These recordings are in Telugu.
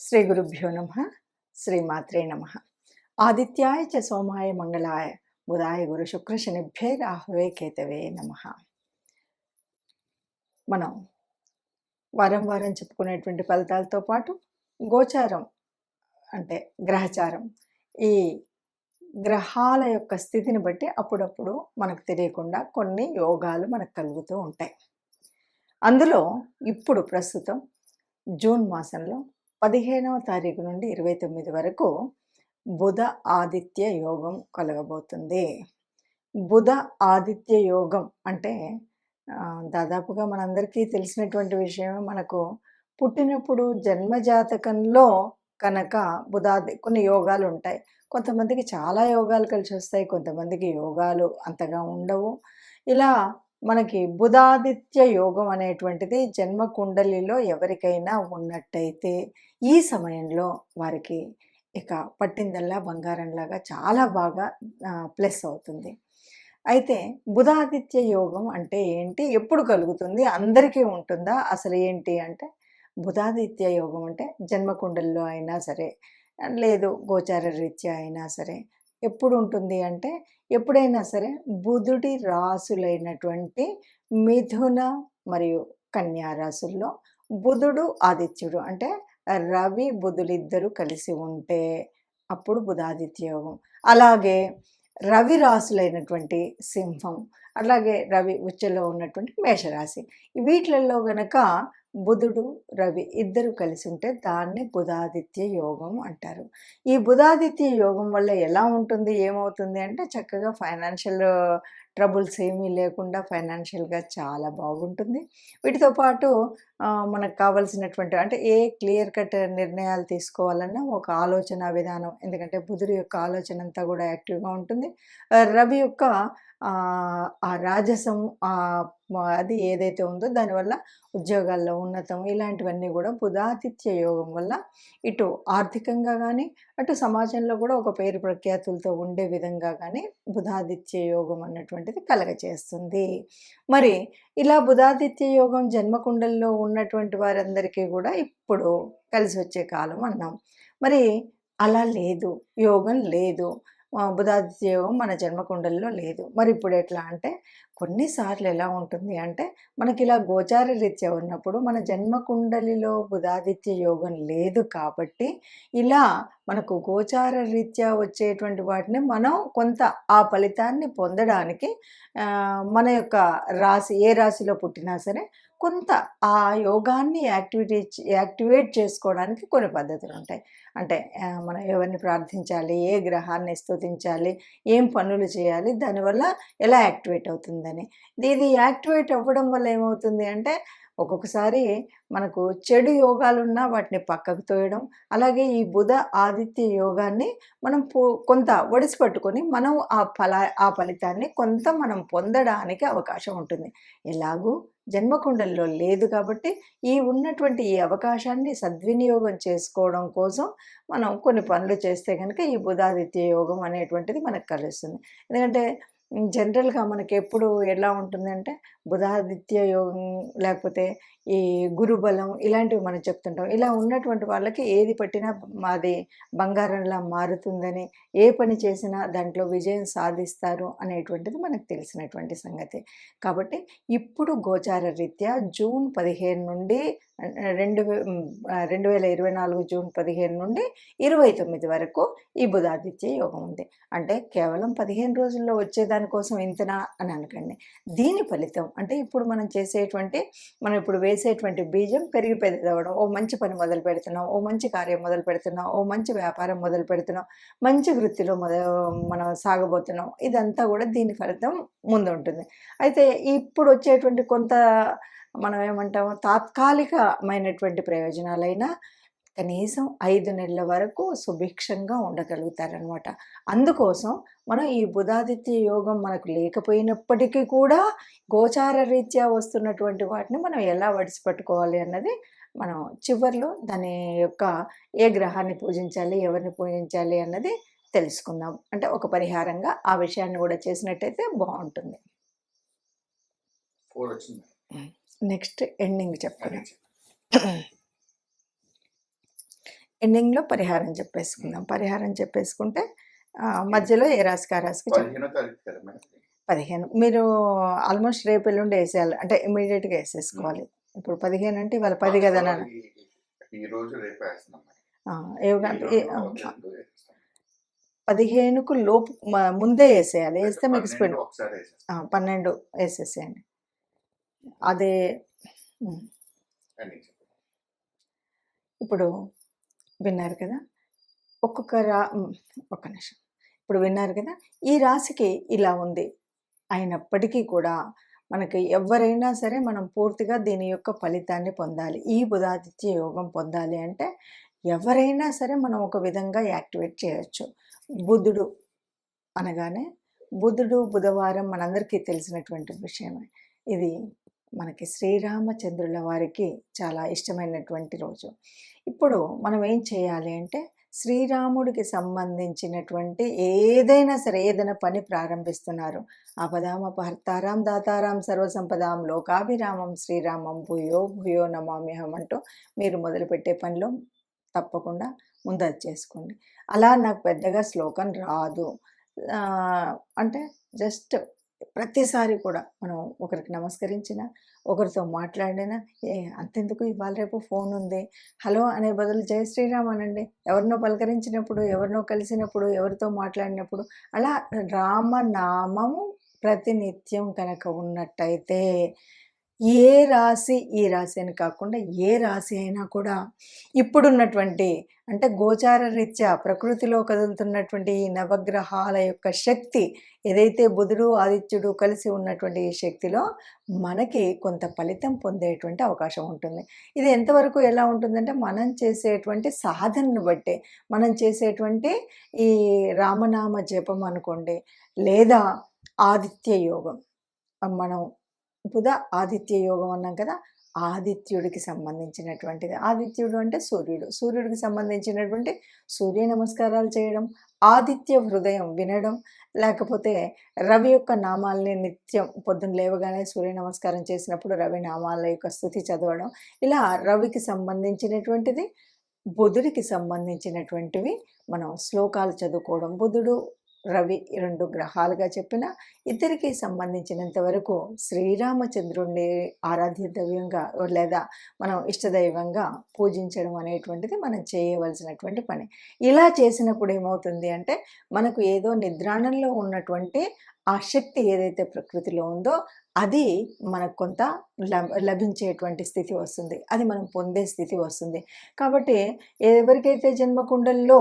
శ్రీ గురుభ్యో నమ శ్రీమాత్రే నమ ఆదిత్యాయ చ సోమాయ మంగళాయ బుధాయ గురు శుక్ర శనిభ్యే రాహువే కేతవే నమ మనం వారం వారం చెప్పుకునేటువంటి ఫలితాలతో పాటు గోచారం అంటే గ్రహచారం ఈ గ్రహాల యొక్క స్థితిని బట్టి అప్పుడప్పుడు మనకు తెలియకుండా కొన్ని యోగాలు మనకు కలుగుతూ ఉంటాయి. అందులో ఇప్పుడు ప్రస్తుతం జూన్ మాసంలో పదిహేనవ తారీఖు నుండి ఇరవై తొమ్మిది వరకు బుధ ఆదిత్య యోగం కలగబోతుంది. బుధ ఆదిత్య యోగం అంటే దాదాపుగా మనందరికీ తెలిసినటువంటి విషయమే. మనకు పుట్టినప్పుడు జన్మజాతకంలో కనుక బుధాది కొన్ని యోగాలు ఉంటాయి. కొంతమందికి చాలా యోగాలు కలిసి వస్తాయి కొంతమందికి యోగాలు అంతగా ఉండవు. ఇలా మనకి బుధాదిత్య యోగం అనేటువంటిది జన్మ కుండలిలో ఎవరికైనా ఉన్నట్టయితే ఈ సమయంలో వారికి ఇక పట్టిందల్లా బంగారంలాగా చాలా బాగా ప్లస్ అవుతుంది. అయితే బుధాదిత్య యోగం అంటే ఏంటి? ఎప్పుడు కలుగుతుంది? అందరికీ ఉంటుందా? అసలు ఏంటి అంటే బుధాదిత్య యోగం అంటే జన్మకుండల్లో అయినా సరే లేదు గోచార రీత్యా అయినా సరే ఎప్పుడు ఉంటుంది అంటే ఎప్పుడైనా సరే బుధుడి రాసులైనటువంటి మిథున మరియు కన్యా రాసుల్లో బుధుడు ఆదిత్యుడు అంటే రవి బుధులిద్దరూ కలిసి ఉంటే అప్పుడు బుధాదిత్య యోగం. అలాగే రవి రాసులైనటువంటి సింహం అలాగే రవి ఉచ్చలో ఉన్నటువంటి మేషరాశి. వీటిలలో గనక బుధుడు రవి ఇద్దరు కలిసి ఉంటే దాన్ని బుధాదిత్య యోగం అంటారు. ఈ బుధాదిత్య యోగం వల్ల ఎలా ఉంటుంది? ఏమవుతుంది అంటే చక్కగా ఫైనాన్షియల్ ట్రబుల్స్ ఏమీ లేకుండా ఫైనాన్షియల్గా చాలా బాగుంటుంది. వీటితో పాటు మనకు కావాల్సినటువంటి అంటే ఏ క్లియర్ కట్ నిర్ణయాలు తీసుకోవాలన్నా ఒక ఆలోచన విధానం ఎందుకంటే బుధుడు యొక్క ఆలోచన అంతా కూడా యాక్టివ్గా ఉంటుంది. రవి యొక్క ఆ, రాజసం అది ఏదైతే ఉందో దానివల్ల ఉద్యోగాల్లో ఉన్నతం ఇలాంటివన్నీ కూడా బుధాతిథ్య యోగం వల్ల ఇటు ఆర్థికంగా కానీ అటు సమాజంలో కూడా ఒక పేరు ప్రఖ్యాతులతో ఉండే విధంగా కానీ బుధాదిత్య యోగం అన్నటువంటి అన్నటువంటిది కలగచేస్తుంది. మరి ఇలా బుధాదిత్య యోగం జన్మకుండల్లో ఉన్నటువంటి వారందరికీ కూడా ఇప్పుడు కలిసి వచ్చే కాలం అన్నాం. మరి అలా లేదు యోగం లేదు. బుధాదిత్యయోగం మన జన్మకుండల్లో లేదు. మరి ఇప్పుడు ఎట్లా అంటే కొన్నిసార్లు ఎలా ఉంటుంది అంటే మనకి ఇలా గోచార రీత్యా ఉన్నప్పుడు మన జన్మకుండలిలో బుధాదిత్య యోగం లేదు కాబట్టి ఇలా మనకు గోచార రీత్యా వచ్చేటువంటి వాటిని మనం కొంత ఆ ఫలితాన్ని పొందడానికి మన యొక్క రాశి ఏ రాశిలో పుట్టినా సరే కొంత ఆ యోగాన్ని యాక్టివిటీ యాక్టివేట్ చేసుకోవడానికి కొన్ని పద్ధతులు ఉంటాయి అంటే మనం ఎవరిని ప్రార్థించాలి ఏ గ్రహాన్ని స్తుతించాలి ఏం పనులు చేయాలి దానివల్ల ఎలా యాక్టివేట్ అవుతుందని. ఇది యాక్టివేట్ అవ్వడం వల్ల ఏమవుతుంది అంటే ఒక్కొక్కసారి మనకు చెడు యోగాలున్నా వాటిని పక్కకు తోయడం అలాగే ఈ బుధ ఆదిత్య యోగాన్ని మనం కొంత ఒడిసి పట్టుకొని మనం ఆ ఫల ఆ ఫలితాన్ని కొంత మనం పొందడానికి అవకాశం ఉంటుంది. ఎలాగూ జన్మకుండల్లో లేదు కాబట్టి ఈ ఉన్నటువంటి ఈ అవకాశాన్ని సద్వినియోగం చేసుకోవడం కోసం మనం కొన్ని పనులు చేస్తే కనుక ఈ బుధాదిత్య యోగం అనేటువంటిది మనకు కలుస్తుంది. ఎందుకంటే జనరల్గా మనకి ఎప్పుడు ఎలా ఉంటుందంటే బుధాదిత్య యోగం లేకపోతే ఈ గురుబలం ఇలాంటివి మనం చెప్తుంటాం. ఇలా ఉన్నటువంటి వాళ్ళకి ఏది పట్టినా మాది బంగారంలా మారుతుందని ఏ పని చేసినా దాంట్లో విజయం సాధిస్తారు అనేటువంటిది మనకు తెలిసినటువంటి సంగతి. కాబట్టి ఇప్పుడు గోచార రీత్యా జూన్ పదిహేను నుండి రెండు వే- రెండు వేల ఇరవై నాలుగు జూన్ పదిహేను నుండి ఇరవై తొమ్మిది వరకు ఈ బుధాదిత్య యోగం ఉంది. అంటే కేవలం పదిహేను రోజుల్లో వచ్చేదానికోసం ఇంతనా అని అనకండి. దీని ఫలితం అంటే ఇప్పుడు మనం చేసేటువంటి మనం ఇప్పుడు వేసేటువంటి బీజం పెరిగి పెద్దవడం ఓ మంచి పని మొదలు పెడుతున్నాం. ఓ మంచి కార్యం మొదలు పెడుతున్నాం. ఓ మంచి వ్యాపారం మొదలు పెడుతున్నాం. మంచి వృత్తిలో మొద మనం సాగబోతున్నాం. ఇదంతా కూడా దీని ఫలితం ముందు ఉంటుంది అయితే ఇప్పుడు వచ్చేటువంటి కొంత మనం ఏమంటాము తాత్కాలికమైనటువంటి ప్రయోజనాలైనా కనీసం ఐదు నెలల వరకు సుభిక్షంగా ఉండగలుగుతారనమాట అందుకోసం మనం ఈ బుధాదిత్య యోగం మనకు లేకపోయినప్పటికీ కూడా గోచార రీత్యా వస్తున్నటువంటి వాటిని మనం ఎలా వడిసిపెట్టుకోవాలి అన్నది మనం చివర్లో దాని యొక్క ఏ గ్రహాన్ని పూజించాలి ఎవరిని పూజించాలి అన్నది తెలుసుకుందాం. అంటే ఒక పరిహారంగా ఆ విషయాన్ని కూడా చేసినట్టయితే బాగుంటుంది. నెక్స్ట్ ఎండింగ్ అది ఎండింగ్లో పరిహారం చెప్పేసుకుందాం. పరిహారం చెప్పేసుకుంటే మధ్యలో ఏ రాశికి ఆ రాశికి పదిహేనో మీరు ఆల్మోస్ట్ రేపు ఎల్లుండి వేసేయాలి. అంటే ఇమీడియట్గా వేసేసుకోవాలి. ఇప్పుడు పదిహేను అంటే ఇవాళ పది కదా నాన్న. పదిహేనుకు లోపు ముందే వేసేయాలి. వేస్తే మీకు స్పీడ్ పన్నెండు వేసేసేయండి. అదే. ఇప్పుడు విన్నారు కదా? ఒక్కొక్క రా ఒక్క నిమిషం. ఇప్పుడు విన్నారు కదా? ఈ రాశికి ఇలా ఉంది. అయినప్పటికీ కూడా మనకి ఎవరైనా సరే మనం పూర్తిగా దీని యొక్క ఫలితాన్ని పొందాలి. ఈ బుధాదిత్య యోగం పొందాలి అంటే ఎవరైనా సరే మనం ఒక విధంగా యాక్టివేట్ చేయొచ్చు. బుధుడు అనగానే బుధుడు బుధవారం మనందరికీ తెలిసినటువంటి విషయమే. ఇది మనకి శ్రీరామచంద్రుల వారికి చాలా ఇష్టమైనటువంటి రోజు. ఇప్పుడు మనం ఏం చేయాలి అంటే శ్రీరాముడికి సంబంధించినటువంటి ఏదైనా సరే ఏదైనా పని ప్రారంభిస్తున్నారు. అపదామ భర్తారాం దాతారాం సర్వసంపదాం లోకాభిరామం శ్రీరామం భూయో భూయో నమామ్యహం అంటూ మీరు మొదలుపెట్టే పనిలో తప్పకుండా ముందది చేసుకోండి. అలా నాకు పెద్దగా శ్లోకం రాదు. అంటే జస్ట్ ప్రతిసారి కూడా మనం ఒకరికి నమస్కరించిన ఒకరితో మాట్లాడినా ఏ అంతెందుకు ఇవాళ రేపు ఫోన్ ఉంది? హలో అనే బదులు జై శ్రీరామ్ అనండి. ఎవరినో పలకరించినప్పుడు ఎవరినో కలిసినప్పుడు ఎవరితో మాట్లాడినప్పుడు అలా రామనామము ప్రతినిత్యం కనుక ఉన్నట్టయితే ఏ రాశి ఈ రాశి అని కాకుండా ఏ రాశి అయినా కూడా ఇప్పుడున్నటువంటి అంటే గోచార రీత్యా ప్రకృతిలో కదులుతున్నటువంటి ఈ నవగ్రహాల యొక్క శక్తి ఏదైతే బుధుడు ఆదిత్యుడు కలిసి ఉన్నటువంటి ఈ శక్తిలో మనకి కొంత ఫలితం పొందేటువంటి అవకాశం ఉంటుంది. ఇది ఎంతవరకు ఎలా ఉంటుందంటే మనం చేసేటువంటి సాధనను బట్టి మనం చేసేటువంటి ఈ రామనామ జపం అనుకోండి లేదా ఆదిత్య యోగం. మనం బుధ ఆదిత్య యోగం అన్నాం కదా ఆదిత్యుడికి సంబంధించినటువంటిది. ఆదిత్యుడు అంటే సూర్యుడు. సూర్యుడికి సంబంధించినటువంటి సూర్య నమస్కారాలు చేయడం ఆదిత్య హృదయం వినడం లేకపోతే రవి యొక్క నామాల్ని నిత్యం పొద్దున్న లేవగానే సూర్య నమస్కారం చేసినప్పుడు రవి నామాల యొక్క స్థుతి చదవడం ఇలా రవికి సంబంధించినటువంటిది బుధుడికి సంబంధించినటువంటివి మనం శ్లోకాలు చదువుకోవడం. బుధుడు రవి రెండు గ్రహాలుగా చెప్పిన ఇద్దరికి సంబంధించినంత వరకు శ్రీరామచంద్రుణ్ణి ఆరాధ్య దైవంగా లేదా మనం ఇష్టదైవంగా పూజించడం అనేటువంటిది మనం చేయవలసినటువంటి పని. ఇలా చేసినప్పుడు ఏమవుతుంది అంటే మనకు ఏదో నిద్రాణంలో ఉన్నటువంటి ఆ శక్తి ఏదైతే ప్రకృతిలో ఉందో అది మనకు కొంత లభించేటువంటి స్థితి వస్తుంది. అది మనం పొందే స్థితి వస్తుంది. కాబట్టి ఎవరికైతే జన్మకుండల్లో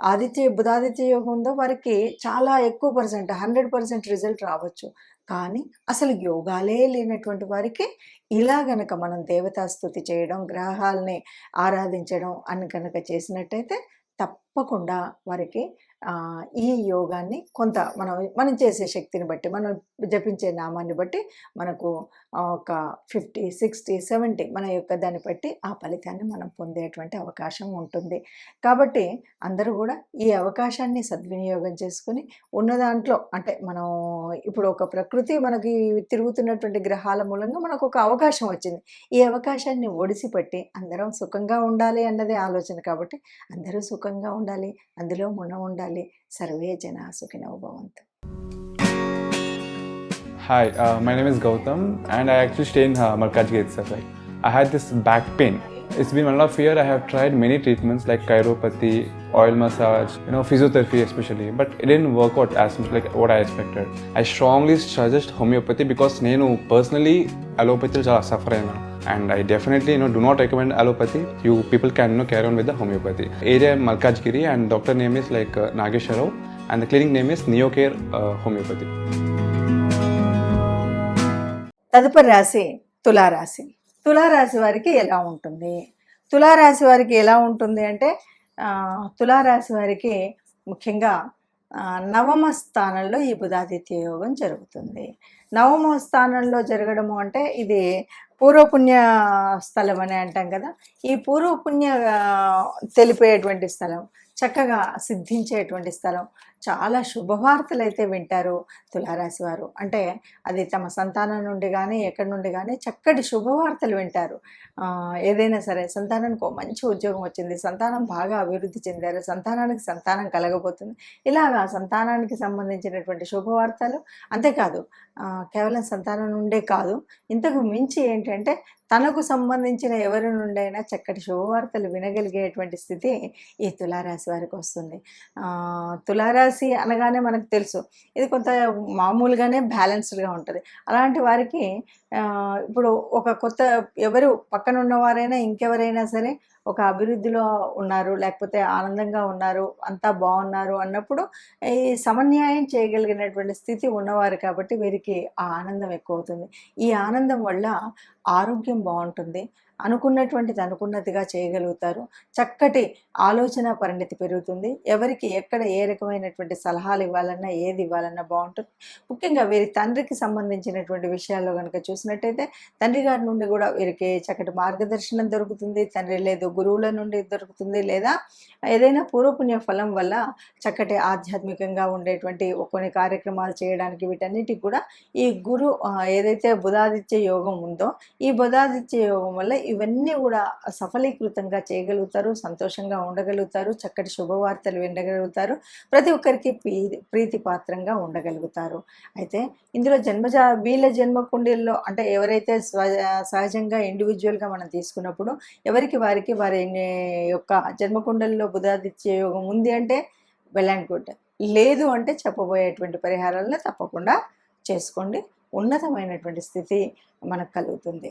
ఆదిత్య బుధాదిత్య యోగం ఉందో వారికి చాలా ఎక్కువ పర్సెంట్ హండ్రెడ్ పర్సెంట్ రిజల్ట్ రావచ్చు. కానీ అసలు యోగాలే లేనటువంటి వారికి ఇలా గనక మనం దేవతా స్థుతి చేయడం గ్రహాలని ఆరాధించడం అని కనుక చేసినట్టయితే తప్పకుండా వారికి ఈ యోగాన్ని కొంత మనం మనం చేసే శక్తిని బట్టి మనం జపించే నామాన్ని బట్టి మనకు ఒక ఫిఫ్టీ సిక్స్టీ సెవెంటీ మన యొక్క దాన్ని బట్టి ఆ ఫలితాన్ని మనం పొందేటువంటి అవకాశం ఉంటుంది. కాబట్టి అందరూ కూడా ఈ అవకాశాన్ని సద్వినియోగం చేసుకుని ఉన్న దాంట్లో అంటే మనం ఇప్పుడు ఒక ప్రకృతి మనకి తిరుగుతున్నటువంటి గ్రహాల మూలంగా మనకు ఒక అవకాశం వచ్చింది. ఈ అవకాశాన్ని ఒడిసిపెట్టి అందరం సుఖంగా ఉండాలి అన్నదే ఆలోచన కాబట్టి అందరూ సుఖంగా ఉండాలి. అందులో మనం ఉండాలి. సర్వే జన సుఖినో భవంతు Hi, uh, my name is Gautam, and I actually stay in uh, Malkajgiri itself. Like, I had this back pain. It's been one and a half year. I have tried many treatments like chiropathy, oil massage, you know, physiotherapy especially, but it didn't work out as much like what I expected. I strongly suggest homeopathy because నేను personally allopathy చాలా suffer అయినా and I definitely you know do not recommend allopathy you people can no carry on with the homeopathy area Malkajgiri and doctor name is like Nageswararao and the clinic name is Neocare homeopathy తదుపరి రాశి తులారాశి. తులారాశి వారికి ఎలా ఉంటుంది? తులారాశి వారికి ఎలా ఉంటుంది అంటే తులారాశి వారికి ముఖ్యంగా నవమ స్థానంలో ఈ బుధాదిత్య యోగం జరుగుతుంది. నవమ స్థానంలో జరగడము అంటే ఇది పూర్వపుణ్య స్థలం అని అంటాం కదా. ఈ పూర్వపుణ్య తెలిపేటువంటి స్థలం. చక్కగా సిద్ధించేటువంటి స్థలం. చాలా శుభవార్తలు అయితే వింటారు తులారాశి వారు. అంటే అది తమ సంతానం నుండి కానీ ఎక్కడి నుండి కానీ చక్కటి శుభవార్తలు వింటారు. ఏదైనా సరే సంతానానికి ఒక మంచి ఉద్యోగం వచ్చింది సంతానం బాగా అభివృద్ధి చెందారు సంతానానికి సంతానం కలగబోతుంది. ఇలాగా సంతానానికి సంబంధించినటువంటి శుభవార్తలు అంతేకాదు కేవలం సంతానం నుండే కాదు ఇంతకు మించి ఏంటంటే తనకు సంబంధించిన ఎవరి నుండైనా చక్కటి శుభవార్తలు వినగలిగేటువంటి స్థితి ఈ తులారాశి వారికి వస్తుంది. తులారాశి అనగానే మనకు తెలుసు ఇది కొంత మామూలుగానే బ్యాలెన్స్డ్గా ఉంటుంది. అలాంటి వారికి ఇప్పుడు ఒక కొత్త ఎవరు పక్కన ఉన్నవారైనా ఇంకెవరైనా సరే ఒక అభివృద్ధిలో ఉన్నారు లేకపోతే ఆనందంగా ఉన్నారు అంతా బాగున్నారు అన్నప్పుడు ఈ సమన్యాయం చేయగలిగినటువంటి స్థితి ఉన్నవారు కాబట్టి వీరికి ఆ ఆనందం ఎక్కువ అవుతుంది ఈ ఆనందం వల్ల ఆరోగ్యం బాగుంటుంది అనుకున్నటువంటిది అనుకున్నదిగా చేయగలుగుతారు. చక్కటి ఆలోచన పరిణితి పెరుగుతుంది. ఎవరికి ఎక్కడ ఏ రకమైనటువంటి సలహాలు ఇవ్వాలన్నా ఏది ఇవ్వాలన్నా బాగుంటుంది. ముఖ్యంగా వీరి తండ్రికి సంబంధించినటువంటి విషయాల్లో కనుక చూసినట్టయితే తండ్రి గారి నుండి కూడా వీరికి చక్కటి మార్గదర్శనం దొరుకుతుంది. తండ్రి లేదు గురువుల నుండి దొరుకుతుంది. లేదా ఏదైనా పూర్వపుణ్య ఫలం వల్ల చక్కటి ఆధ్యాత్మికంగా ఉండేటువంటి కొన్ని కార్యక్రమాలు చేయడానికి వీటన్నిటికి కూడా ఈ గురు ఏదైతే బుధాదిత్య యోగం ఉందో ఈ బుధాదిత్య యోగం వల్ల ఇవన్నీ కూడా సఫలీకృతంగా చేయగలుగుతారు సంతోషంగా ఉండగలుగుతారు చక్కటి శుభవార్తలు వినగలుగుతారు ప్రతి ఒక్కరికి ప్రీతి ప్రీతిపాత్రంగా ఉండగలుగుతారు. అయితే ఇందులో జన్మజ వీళ్ళ జన్మకుండీల్లో అంటే ఎవరైతే స్వ సహజంగా ఇండివిజువల్గా మనం తీసుకున్నప్పుడు ఎవరికి వారికి వారి యొక్క జన్మకుండల్లో బుధాదిత్య యోగం ఉంది అంటే వెల్ అండ్ గుడ్. లేదు అంటే చెప్పబోయేటువంటి పరిహారాలను తప్పకుండా చేసుకోండి. ఉన్నతమైనటువంటి స్థితి మనకు కలుగుతుంది.